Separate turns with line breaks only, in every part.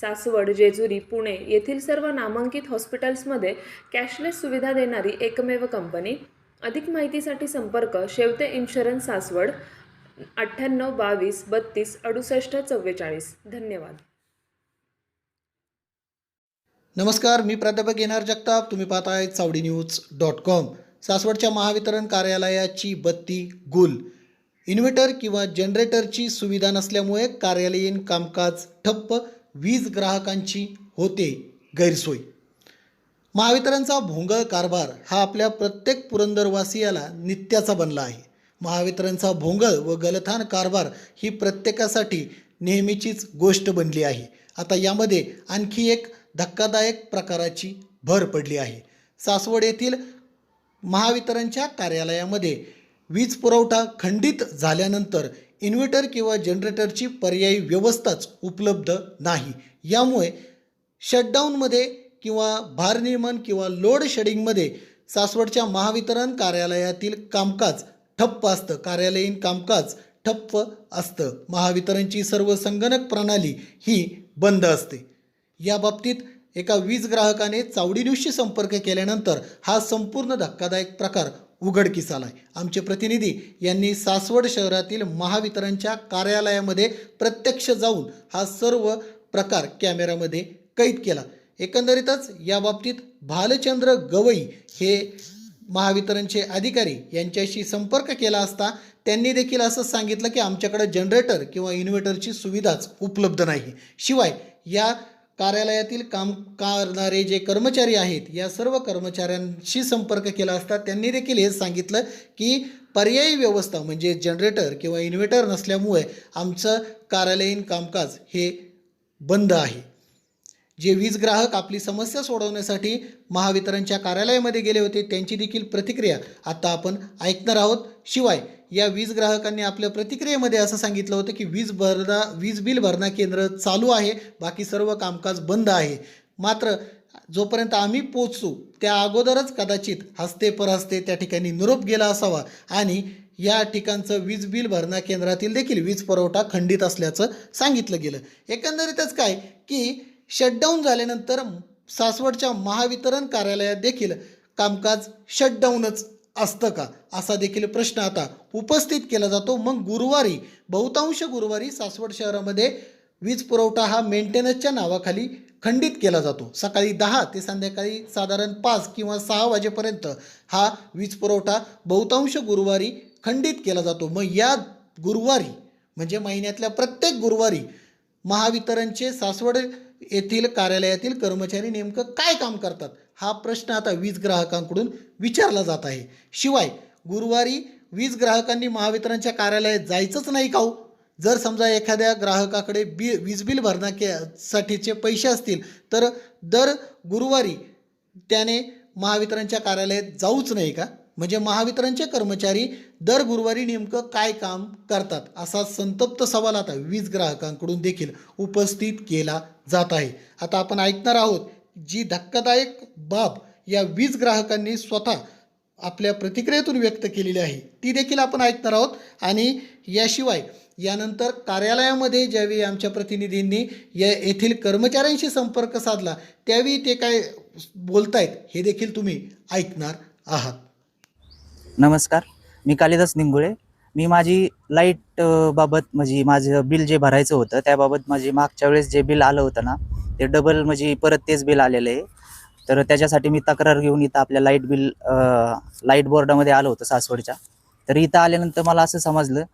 सासवड जेजुरी पुणे येथील सर्व नामांकित हॉस्पिटल्समध्ये कॅशलेस सुविधा देणारी एकमेव कंपनी. अधिक माहितीसाठी संपर्क शेवते इन्शुरन्स सासवड अठ्ठ्याण्णव बावीस बत्तीस अडुसष्ट चव्वेचाळीस. धन्यवाद.
नमस्कार मी प्राध्यापक येणार जगताप. तुम्ही पाहताय चावडी न्यूज डॉट कॉम. सासवडच्या महावितरण कार्यालयाची बत्ती गुल. इन्व्हर्टर किंवा जनरेटरची सुविधा नसल्यामुळे कार्यालयीन कामकाज ठप्प. वीज ग्राहकांची होते गैरसोय. महावितरणचा भोंगळ कारभार हा आपल्या प्रत्येक पुरंदरवासियाला नित्याचा बनला आहे. महावितरणचा भोंगळ व गलथान कारभार ही प्रत्येकासाठी नेहमीचीच गोष्ट बनली आहे. आता यामध्ये आणखी एक धक्कादायक प्रकाराची भर पडली आहे. सासवड येथील महावितरणच्या कार्यालयामध्ये वीज पुरवठा खंडित झाल्यानंतर इन्व्हर्टर किंवा जनरेटरची पर्यायी व्यवस्थाच उपलब्ध नाही. यामुळे शटडाऊनमध्ये किंवा भारनियमन किंवा लोड शेडिंगमध्ये सासवडच्या महावितरण कार्यालयातील कामकाज ठप्प असतं. कार्यालयीन कामकाज ठप्प असतं. महावितरणची सर्व संगणक प्रणाली ही बंद असते. या बाबतीत एका वीज ग्राहकाने चावडी न्यूजशी संपर्क केल्यानंतर हा संपूर्ण धक्कादायक प्रकार उघडकीस आलाय आमचे प्रतिनिधी यांनी सासवड शहरातील महावितरणच्या कार्यालयामध्ये प्रत्यक्ष जाऊन हा सर्व प्रकार कॅमेऱ्यामध्ये कैद केला. एकंदरीतच या बाबतीत भालचंद्र गवई हे महावितरणचे अधिकारी यांच्याशी संपर्क केला असता त्यांनी देखील असं सांगितलं की आमच्याकडे जनरेटर किंवा इन्व्हर्टरची सुविधाच उपलब्ध नाही. शिवाय या कार्यालयातील काम करणारे जे कर्मचारी आहेत या सर्व कर्मचाऱ्यांशी संपर्क केला असता त्यांनी देखील हे सांगितलं की पर्यायी व्यवस्था म्हणजे जनरेटर किंवा इन्व्हर्टर नसल्यामुळे आमचं कार्यालयीन कामकाज हे बंद आहे. जे वीज ग्राहक आपली समस्या सोडवण्यासाठी महावितरणच्या कार्यालयामध्ये गेले होते त्यांची देखील प्रतिक्रिया आता आपण ऐकणार आहोत. शिवाय या वीज ग्राहकांनी आपल्या प्रतिक्रियेमध्ये असं सांगितलं होतं की वीज भरणा वीज बिल भरणा केंद्र चालू आहे बाकी सर्व कामकाज बंद आहे. मात्र जोपर्यंत आम्ही पोचू त्या अगोदरच कदाचित हस्ते परहस्ते त्या ठिकाणी निरोप गेला असावा आणि या ठिकाणचं वीज बिल भरणा केंद्रातील देखील वीज पुरवठा खंडित असल्याचं सांगितलं गेलं. एकंदरीतच काय की शटडाऊन झाल्यानंतर सासवडच्या महावितरण कार्यालयात देखील कामकाज शटडाऊनच असतं का? असा देखील प्रश्न आता उपस्थित केला जातो. मग गुरुवारी बहुतांश गुरुवारी सासवड शहरामध्ये वीज पुरवठा हा मेंटेनन्सच्या नावाखाली खंडित केला जातो. सकाळी दहा ते संध्याकाळी साधारण पाच किंवा सहा वाजेपर्यंत हा वीज पुरवठा बहुतांश गुरुवारी खंडित केला जातो. मग या गुरुवारी म्हणजे महिन्यातल्या प्रत्येक गुरुवारी महावितरणचे सासवड येथील कार्यालयातील कर्मचारी नेमकं काय काम करतात? हा प्रश्न आता वीज ग्राहकांकडून विचारला जात आहे. शिवाय गुरुवारी वीज ग्राहकांनी महावितरणच्या कार्यालयात जायचंच नाही का हो? जर समजा एखाद्या ग्राहकाकडे बी वीज बिल भरण्या के साठीचे पैसे असतील तर दर गुरुवारी त्याने महावितरणच्या कार्यालयात जाऊच नाही का? म्हणजे महावितरणचे कर्मचारी दर गुरुवारी नेमकं काय काम करतात असा संतप्त सवाल आता वीज ग्राहकांकडून देखील उपस्थित केला जात आहे. आता आपण ऐकणार आहोत जी धक्कादायक बाब या वीज ग्राहकांनी स्वतः आपल्या प्रतिक्रियेतून व्यक्त केलेली आहे ती देखील आपण ऐकणार आहोत. आणि याशिवाय यानंतर कार्यालयामध्ये ज्यावेळी आमच्या प्रतिनिधींनी या येथील कर्मचाऱ्यांशी संपर्क साधला त्यावेळी ते काय बोलतायत हे देखील तुम्ही ऐकणार आहात.
नमस्कार. मी कालिदास निंगुळे मी माझी लाइट बाबत म्हणजे माझं बिल जे भरायचं होतं त्याबाबत माझी मागच्या वेळेस जे बिल आलं होतं ना ते डबल म्हणजे परत तेच बिल आलेलं आहे. तर त्याच्यासाठी मी तक्रार घेऊन इथं आपल्या लाइट बिल लाइट बोर्डामध्ये आलं होतं सासवडच्या. तर इथं आल्यानंतर मला असं समजलं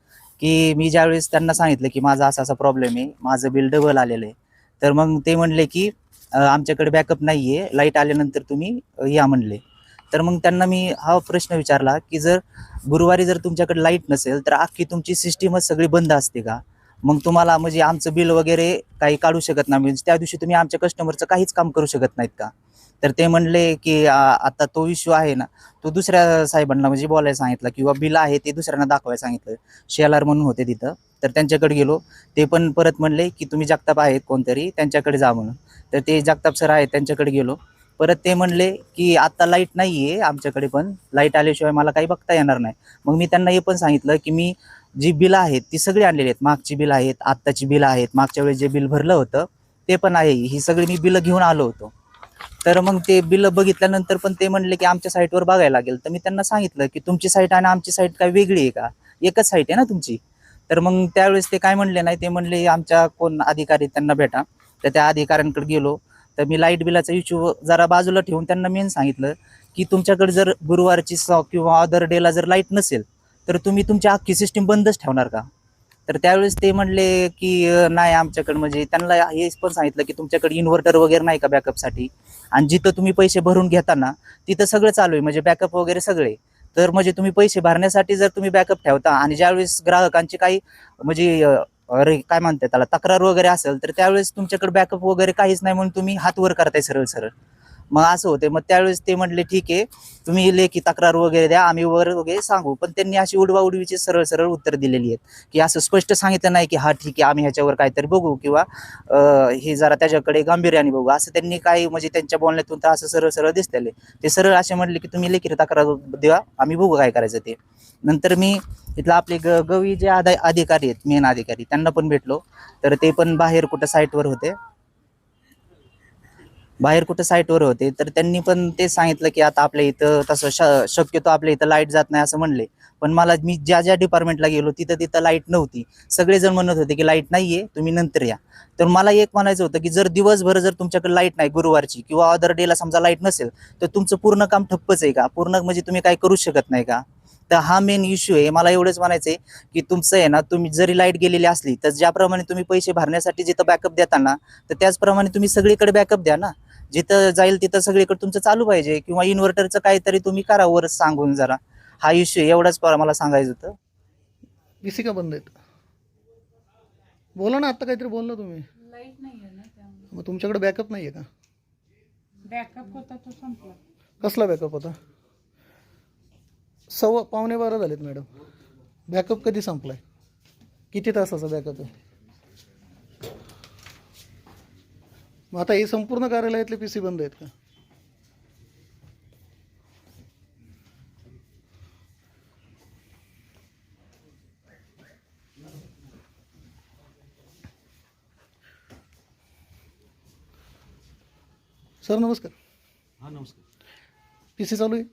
की मी ज्यावेळेस त्यांना सांगितलं की माझा असा असा प्रॉब्लेम आहे माझं बिल डबल आलेलं आहे. तर मग ते म्हणले की आमच्याकडे बॅकअप नाही आहे लाइट आल्यानंतर तुम्ही या म्हणले. तर मग त्यांना मी हा प्रश्न विचारला की जर गुरुवारी जर तुमच्याकडे लाइट नसेल तर अख्खी तुमची सिस्टीमच सगळी बंद असते का? मग तुम्हाला म्हणजे आमचं बिल वगैरे काही काढू शकत नाही. म्हणजे त्या दिवशी तुम्ही आमच्या कस्टमरचं काहीच काम करू शकत नाहीत का? तर ते म्हणले की आता तो इश्यू आहे ना. तो दुसऱ्या साहेबांना म्हणजे बोलायला सांगितलं किंवा बिल आहे ते दुसऱ्यांना दाखवायला सांगितलं. शेलार म्हणून होते तिथं. तर त्यांच्याकडे गेलो. ते पण परत म्हणले की तुम्ही जगताप आहेत कोणतरी त्यांच्याकडे जा म्हणून. तर ते जगताप सर आहेत त्यांच्याकडे गेलो. परत ते म्हणले की आता लाइट नाही आहे आमच्याकडे पण. लाइट आल्याशिवाय मला काही बघता येणार नाही. मग मी त्यांना हे पण सांगितलं की मी जी बिलं आहेत ती सगळी आणलेली आहेत. मागची बिलं आहेत आत्ताची बिलं आहेत. मागच्या वेळेस जे बिल भरलं होतं ते पण आहे. ही सगळी मी बिलं घेऊन आलो होतो. तर मग ते बिलं बघितल्यानंतर पण ते म्हणले की आमच्या साईटवर बघायला लागेल. तर मी त्यांना सांगितलं की तुमची साईट आणि आमची साईट काय वेगळी आहे का? एकच साईट आहे ना तुमची? तर मग त्यावेळेस ते काय म्हणले नाही ते म्हणले आमच्या कोण अधिकारी त्यांना भेटा. तर त्या अधिकाऱ्यांकडे गेलो. तर मी लाइट बिलाचा इश्यू जरा बाजूला ठेवून त्यांना मेन सांगितलं की तुमच्याकडे जर गुरुवारची सॉ किंवा अदर डेला जर लाइट नसेल तर तुम्ही तुमची अख्खी सिस्टीम बंदच ठेवणार का? तर त्यावेळेस ते म्हणले की नाही आमच्याकडे म्हणजे त्यांना हे पण सांगितलं की तुमच्याकडे इन्व्हर्टर वगैरे नाही का बॅकअपसाठी आणि जिथं तुम्ही पैसे भरून घेताना तिथं सगळं चालू आहे म्हणजे बॅकअप वगैरे सगळे तर म्हणजे तुम्ही पैसे भरण्यासाठी जर तुम्ही बॅकअप ठेवता आणि ज्यावेळेस ग्राहकांची काही म्हणजे अरे काय म्हणताय त्याला? तक्रार वगैरे असेल तर त्यावेळेस तुमच्याकडे बॅकअप वगैरे काहीच नाही म्हणून तुम्ही हात वर करताय सरळ सरळ मग असं होते मग त्यावेळेस ते म्हटले ठीक आहे तुम्ही लेखी तक्रार वगैरे द्या आम्ही वर वगैरे सांगू. पण त्यांनी अशी उडवा उडवीची सरळ सरळ उत्तर दिलेली आहेत. की असं स्पष्ट सांगितलं नाही की हा ठीक आहे आम्ही ह्याच्यावर काहीतरी बघू किंवा हे जरा त्याच्याकडे गांभीर्याने बघू. असं त्यांनी काही म्हणजे त्यांच्या बोलण्यातून तर असं सरळ सरळ दिसलेले. ते सरळ असे म्हटले की तुम्ही लेखी तक्रार द्या आम्ही बघू काय करायचं ते. नंतर मी इथलं आपले ग गवी जे आधा अधिकारी आहेत मेन अधिकारी त्यांना पण भेटलो. तर ते पण बाहेर कुठं साईटवर होते. बाहेर कुठं साईटवर होते तर त्यांनी पण ते सांगितलं की आता आपल्या इथं तसं श- शक्यतो आपल्या इथं लाइट जात नाही असं म्हणले. पण मला मी ज्या ज्या डिपार्टमेंटला गेलो तिथं तिथं लाइट नव्हती. सगळेजण म्हणत होते की लाइट नाहीये तुम्ही नंतर या. तर मला एक म्हणायचं होतं की जर दिवसभर जर तुमच्याकडे लाइट नाही गुरुवारची किंवा अदर डेला समजा लाइट नसेल तर तुमचं पूर्ण काम ठप्पच आहे का? पूर्ण म्हणजे तुम्ही काय करू शकत नाही का? तर हा मेन इश्यू आहे. मला एवढंच म्हणायचं आहे की तुमचं आहे ना तुम्ही जरी लाइट गेलेली असली तर ज्याप्रमाणे तुम्ही पैसे भरण्यासाठी जिथं बॅकअप देता ना तर त्याचप्रमाणे तुम्ही सगळीकडे बॅकअप द्या ना. जिथं जाईल तिथं सगळीकडे तुमचं चालू पाहिजे किंवा इन्व्हर्टरचं काहीतरी तुम्ही करा वर सांगून जरा. हा इश्यू एवढाच मला सांगायचं होतं.
पीसी का बंद आहेत. बोला ना आत्ता काहीतरी बोलला तुम्ही.
लाइट नाही आहे ना त्यामुळे.
मग तुमच्याकडे बॅकअप नाही आहे का?
बॅकअप होता तो संपला.
कसला बॅकअप होता? सव्वा पावणे बारा झालेत मॅडम बॅकअप कधी संपलाय? किती तासाचा बॅकअप आहे? मग आता हे संपूर्ण कार्यालयातले पी सी बंद आहेत का? सर नमस्कार.
हां नमस्कार.
पी सी चालू आहे?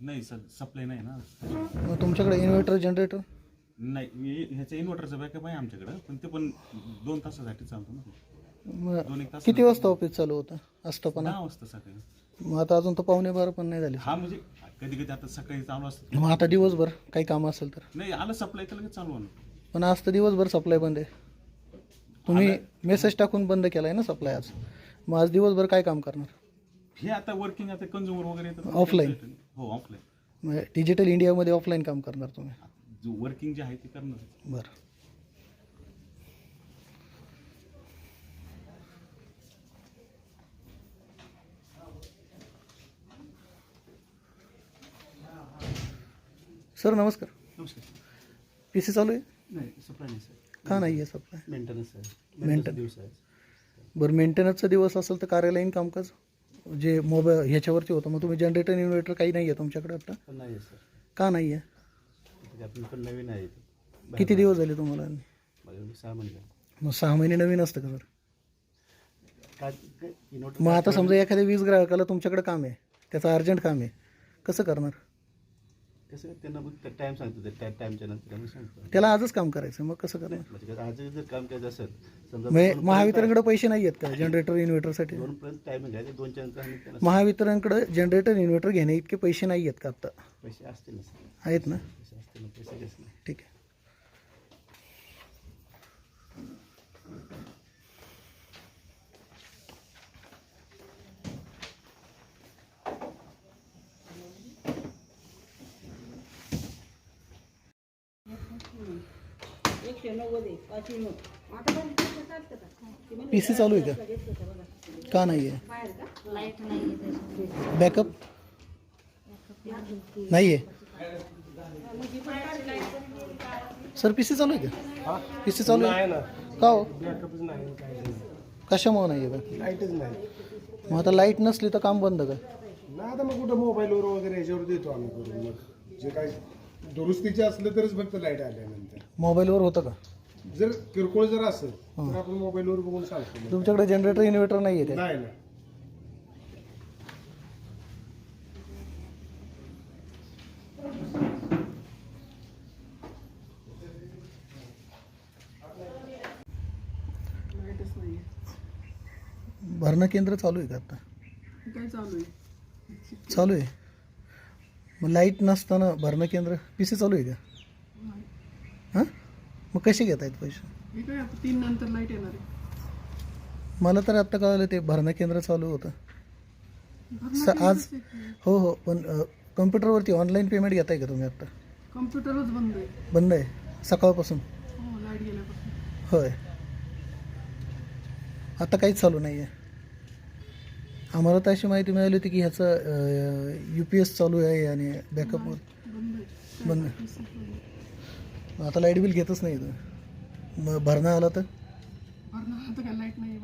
नाही सर सप्लाय नाही ना.
मग तुमच्याकडे इन्व्हर्टर जनरेटर
नाही ह्याचं इन्व्हर्टरचा बॅकअप आहे आमच्याकडं पण ते पण दोन तासासाठी चालतो ना. दोन एक तास
किती वाजता ऑफिस चालू होतं? असतं पण
दहा वाजता सकाळी.
मग आता अजून तर पावणे बारा पण नाही झाले.
हा म्हणजे कधी कधी आता सकाळी चालू असतं.
मग आता दिवसभर काही काम असेल तर.
नाही आलं सप्लाय तर लगेच चालू होणार.
पण आज तर दिवसभर सप्लाय बंद आहे. तुम्ही मेसेज टाकून बंद केलाय ना सप्लाय आज. मग आज दिवसभर काय काम करणार?
हे आता वर्किंग आता कंझ्युमर वगैरे येतात.
Offline.
हो ऑफलाईन
डिजिटल इंडियामध्ये ऑफलाईन काम करणार तुम्ही.
जो वर्किंग जे आहे ते करणार.
बरं. सर नमस्कार.
नमस्कार.
पी सी चालू आहे?
नाही सप्लाय नाही सर
का नाही आहे सप्लाय
मेंटेनन्स आहे.
Maintenance.
दिवस आहे.
बरं मेंटेनन्सचा दिवस असेल तर कार्यालयीन कामकाज जे मोबाईल ह्याच्यावरती होतं मग तुम्ही जनरेटर इन्व्हर्टर काही नाही आहे तुमच्याकडे आता?
पण नाही आहे सर
का नाही आहे?
ते आपण पण नवीन आहे. इथे.
किती दिवस झाले तुम्हाला?
सहा महिने.
मग सहा महिने नवीन असतं का सर
काय काय इन्व्हर्टर
मग आता समजा एखाद्या वीज ग्राहकाला तुमच्याकडे काम आहे त्याचं अर्जंट काम आहे कसं करणार?
कसं त्यांना मग टाईम सांगतो ते त्या टाईमच्या नंतर आम्ही सांगतो
त्याला आजच काम करायचं मग कसं करणार?
म्हणजे आज जर काम करायचं असेल समजा
म्हणजे महावितरणकडे पैसे नाही आहेत का? जनरेटर इन्व्हर्टरसाठी
दोनपर्यंत टायमिंग आहे ते दोनच्या नंतर आम्ही त्यांना
महावितरणकडे जनरेटर इन्व्हर्टर घेणे इतके पैसे नाही आहेत का आत्ता
पैसे असतील ना सर.
आहेत ना?
पैसे असतील ना पैसे घेस नाही.
ठीक आहे. पी सी चालू आहे का? का नाही आहे?
लाइट नाही
बॅकअप नाही आहे? सर पी सी चालू आहे का? पी सी चालू आहे? का हो? कशामुळे नाही आहे का
लाईटच नाही.
मग आता लाइट नसली तर काम बंद का?
ना आता मग कुठं मोबाईलवर वगैरे याच्यावर देतो आम्ही करून मग. जे काय दुरुस्तीचे असलं तरच फक्त लाइट आल्यानंतर.
मोबाईलवर होतं का?
जर किरकोळ जर असेल तर आपण मोबाईलवर बघून सांगतो.
तुमच्याकडे जनरेटर इन्व्हर्टर नाही आहे
नाही ना
भरणं केंद्र चालू आहे का आता?
काय चालू आहे?
चालू आहे. मग लाइट नसताना भरणं केंद्र पी सी चालू आहे का? हां? मग कसे घेत आहेत पैसे
काय आता तीन नंतर लाइट येणार आहे.
मला तर आत्ता कळलं ते भरणं केंद्र चालू होतं. आज हो हो पण कम्प्युटरवरती ऑनलाईन पेमेंट घेताय का तुम्ही आत्ता
कम्प्युटरच बंद आहे.
बंद आहे? सकाळपासून?
हो लाइट गेल्यापासून.
होय. आता काहीच चालू नाही आहे आम्हाला तर अशी माहिती मिळाली होती की ह्याचं यू पी एस चालू आहे आणि बॅकअपवर
बंद आहे.
बंद आहे. आता लाइट बिल घेतच नाही इथं. मग भरणा आला तर
भरणं आता काय लाइट नाही